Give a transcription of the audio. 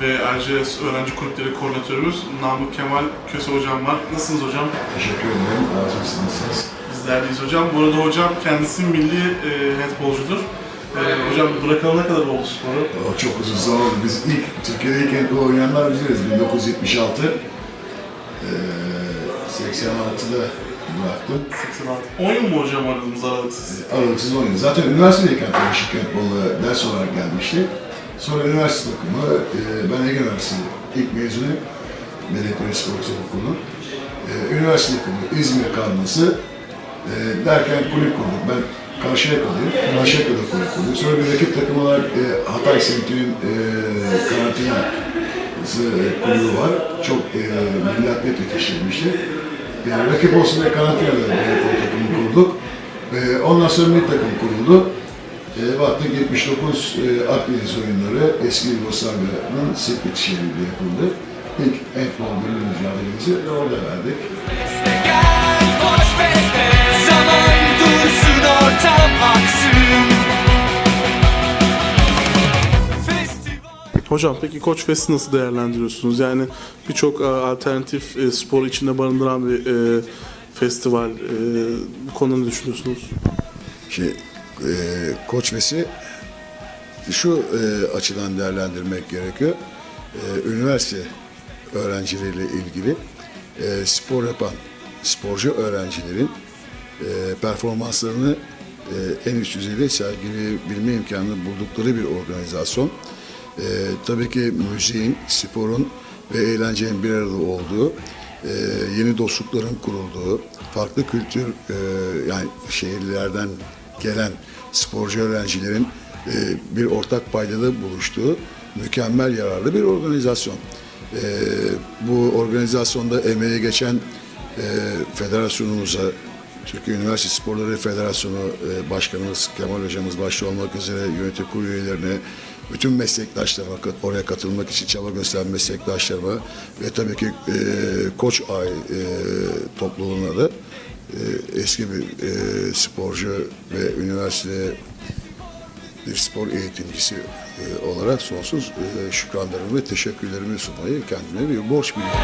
ve ayrıca öğrenci kulüpleri koordinatörümüz Namık Kemal Köse hocam var. Nasılsınız hocam? Teşekkür ederim. Razı mısınız? Bizler deyiz hocam. Bu arada hocam kendisi milli e, handbolcudur. E, hocam bırakalı ne kadar oldu sporu? Çok uzun zaman oldu. Biz ilk, Türkiye'de ilk handball oynayanlar bizleriz. 1976. Ee, 86'da bıraktım. 86. 10 yıl mu hocam aradınız aralıksız? Aralıksız oynadım. Zaten üniversitedeyken karışık handball'a ders olarak gelmişti. Sonra üniversite takımı, e, ben Ege Üniversitesi ilk mezunu, Belediyespor Spor Yüksek Okulu. E, üniversite takımı, İzmir Karnası e, derken kulüp kurduk. Ben Karşıyaka'dayım, Karşıyaka'da kulüp kurduk. Sonra bir rakip takım olarak e, Hatay semtinin e, karantina e, kulübü var. Çok e, milli atlet yetiştirmişti. Yani rakip olsun diye karantinada bir takımı kurduk. E, ondan sonra milli takım kuruldu. E, baktık 79 e, Akdeniz oyunları eski Yugoslavya'nın Split şehrinde yapıldı. İlk handball milli mücadelemizi de orada verdik. Zaman dursun ortam aksın Festival Hocam peki Koç Fest'i nasıl değerlendiriyorsunuz? Yani birçok e, alternatif e, spor içinde barındıran bir e, festival. E, bu konuda ne düşünüyorsunuz? Şey, e, Koç Vesi şu e, açıdan değerlendirmek gerekiyor. E, üniversite öğrencileriyle ilgili e, spor yapan sporcu öğrencilerin e, performanslarını e, en üst düzeyde sergileyebilme imkanı buldukları bir organizasyon. E, tabii ki müziğin, sporun ve eğlencenin bir arada olduğu, e, yeni dostlukların kurulduğu, farklı kültür e, yani şehirlerden gelen sporcu öğrencilerin e, bir ortak paydada buluştuğu mükemmel yararlı bir organizasyon. E, bu organizasyonda emeği geçen e, federasyonumuza, Türkiye Üniversite Sporları Federasyonu e, Başkanımız Kemal Hocamız başta olmak üzere yönetim kurulu üyelerine, bütün meslektaşlarıma, oraya katılmak için çaba gösteren meslektaşlarıma ve tabii ki e, Koç Ay e, topluluğuna da eski bir e, sporcu ve üniversite bir spor eğitimcisi e, olarak sonsuz e, şükranlarımı ve teşekkürlerimi sunmayı kendime bir borç biliyorum.